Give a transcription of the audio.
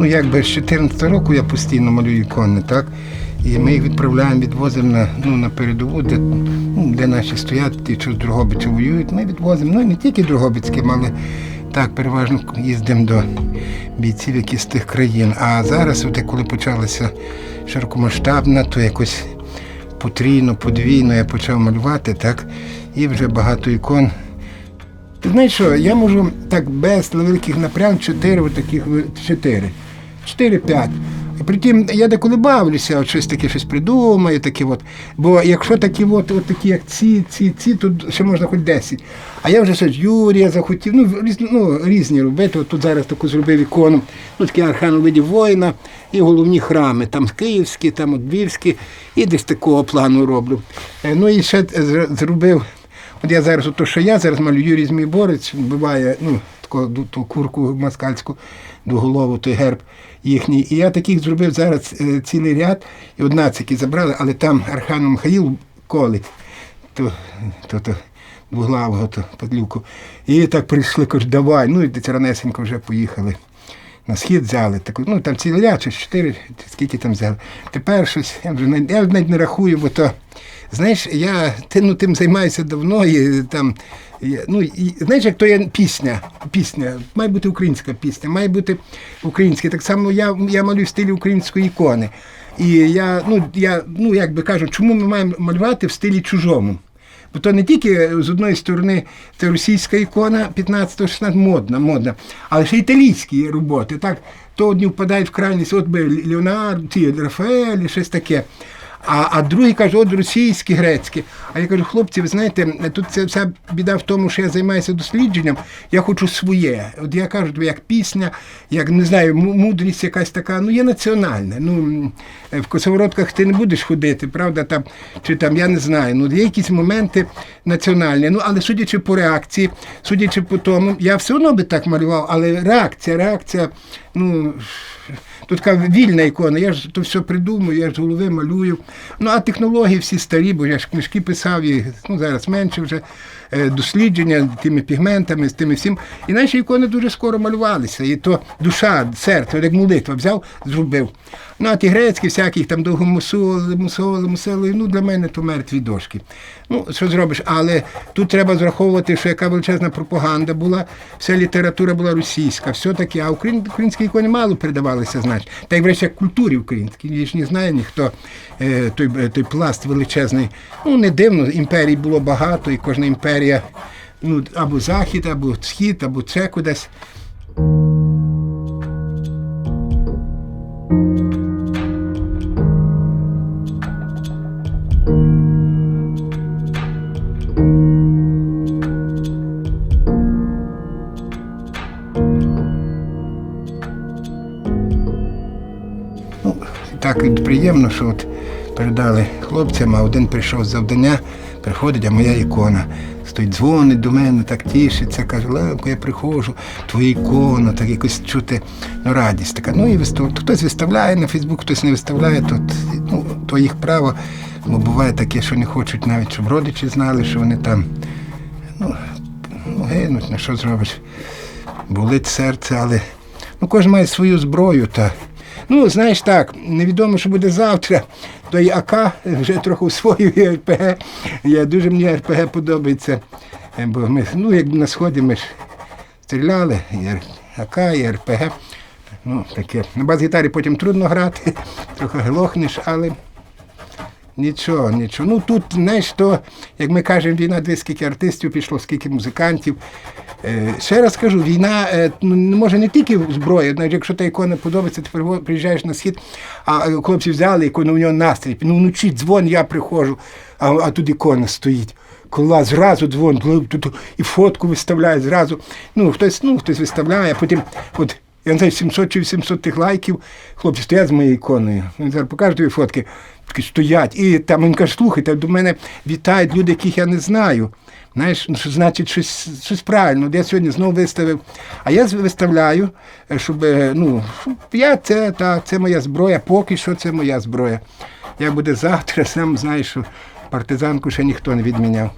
Ну, якби з 14 року я постійно малюю ікони, так? І ми їх відправляємо, відвозимо на, ну, на передову, де, ну, де наші стоять, ті, що з Дрогобича воюють. Ми відвозимо, ну і не тільки Дрогобицьким, але так, переважно їздимо до бійців, які з тих країн. А зараз, от, коли почалася широкомасштабна, то якось потрійно, подвійно я почав малювати, так, і вже багато ікон. Ти знаєш що, я можу так без великих напрям чотири отаких ви- чотири. Чотири-п'ять. І притім я деколи бавлюся, от щось таке щось придумаю, таке от. Бо якщо такі от, от такі, як ці, ці, ці, то ще можна хоч 10. А я вже щось Юрія захотів, ну, різні, ну, різні робити. От тут зараз таку зробив ікону, ну такий архан у виді воїна і головні храми, там київські, там от львівські, і десь такого плану роблю. Е, Ну і ще зробив От я зараз, то, що я зараз малюю Юрій Змій Борець, вбиває ну, таку ту курку москальську двоголову, той герб їхній. І я таких зробив зараз е, цілий ряд, і однадцяті забрали, але там Арханом Михаїл колить, то, то, то двоглавого то падлюку. І так прийшли, кажуть, давай. Ну і ранесенько вже поїхали. На схід взяли таку, ну там цілий ряд, чи чотири, скільки там взяли. Тепер щось, я вже я навіть не рахую, бо то, знаєш, я ну, тим займаюся давно, і там, ну, і, знаєш, як то є пісня, пісня, має бути українська пісня, має бути українська. Так само я, я малюю в стилі української ікони. І я, ну, я, ну, як би кажу, чому ми маємо малювати в стилі чужому? Бо то не тільки з одної сторони це російська ікона 15-16 модна, модна, але ще італійські роботи. Так, то одні впадають в крайність, от би Леонардо, ті Рафаелі, щось таке. А, а другі кажуть, от російські, грецькі. А я кажу, хлопці, ви знаєте, тут це вся біда в тому, що я займаюся дослідженням, я хочу своє. От я кажу, як пісня, як не знаю, мудрість якась така, ну є національна. Ну, в косовородках ти не будеш ходити, правда, там, чи там, я не знаю. Ну, є якісь моменти національні. Ну, але судячи по реакції, судячи по тому, я все одно би так малював, але реакція, реакція, ну. Тут така вільна ікона, я ж то все придумую, я ж голови малюю. Ну а технології всі старі, бо я ж книжки писав і ну, зараз менше вже е, дослідження тими пігментами, з тими всім. І наші ікони дуже скоро малювалися. І то душа, серце, як молитва взяв, зробив. Ну, а ті грецькі, всякі там довго мусоли, мусоли, мусоли, ну для мене то мертві дошки. Ну, що зробиш? Але тут треба зраховувати, що яка величезна пропаганда була, вся література була російська, все таке, а україн, українські ікони мало передавалися, значить. Та й врешті культурі українській. Ж не знає ніхто е, той, е, той пласт величезний. Ну, не дивно, імперій було багато, і кожна імперія ну, або захід, або схід, або це кудись. Так приємно, що от передали хлопцям, а один прийшов з завдання, приходить, а моя ікона. Стоїть, дзвонить до мене, так тішиться, каже, Левко, я приходжу, твоя ікона, так якось чути ну, радість така. Ну і вистав... Хтось виставляє на Фейсбук, хтось не виставляє, то, ну, то їх право. Бо буває таке, що не хочуть навіть, щоб родичі знали, що вони там ну, ну, гинуть, на що зробиш. Болить серце, але ну, кожен має свою зброю. Та. Ну, знаєш так, невідомо, що буде завтра. Той АК вже трохи освоює РПГ. Я дуже мені РПГ подобається. Е, Бо ми, ну, як на сході ми ж стріляли, і АК, і РПГ. Ну, таке. На бас-гітарі потім трудно грати, трохи глохнеш, але Нічого, нічого. Ну тут, знаєш, то, як ми кажемо, війна, де скільки артистів пішло, скільки музикантів. Е, ще раз кажу, війна е, ну, може не тільки зброя, навіть якщо та ікона подобається, ти приїжджаєш на схід, а е, хлопці взяли ікону, у нього настрій. Ну вночі дзвон, я приходжу, а, а тут ікона стоїть. Кола зразу дзвон, і фотку виставляє зразу. Ну, хтось, ну, хтось виставляє, а потім, от, я не знаю, 700 чи 800 тих лайків, хлопці стоять з моєю іконою. Він зараз покаже тобі фотки, такі стоять. І там він каже, слухайте, до мене вітають люди, яких я не знаю. Знаєш, ну, що значить щось, щось правильно. Я сьогодні знову виставив. А я виставляю, е, щоб, е, ну, я це, та, це моя зброя, поки що це моя зброя. Як буде завтра, сам знаєш, що партизанку ще ніхто не відміняв.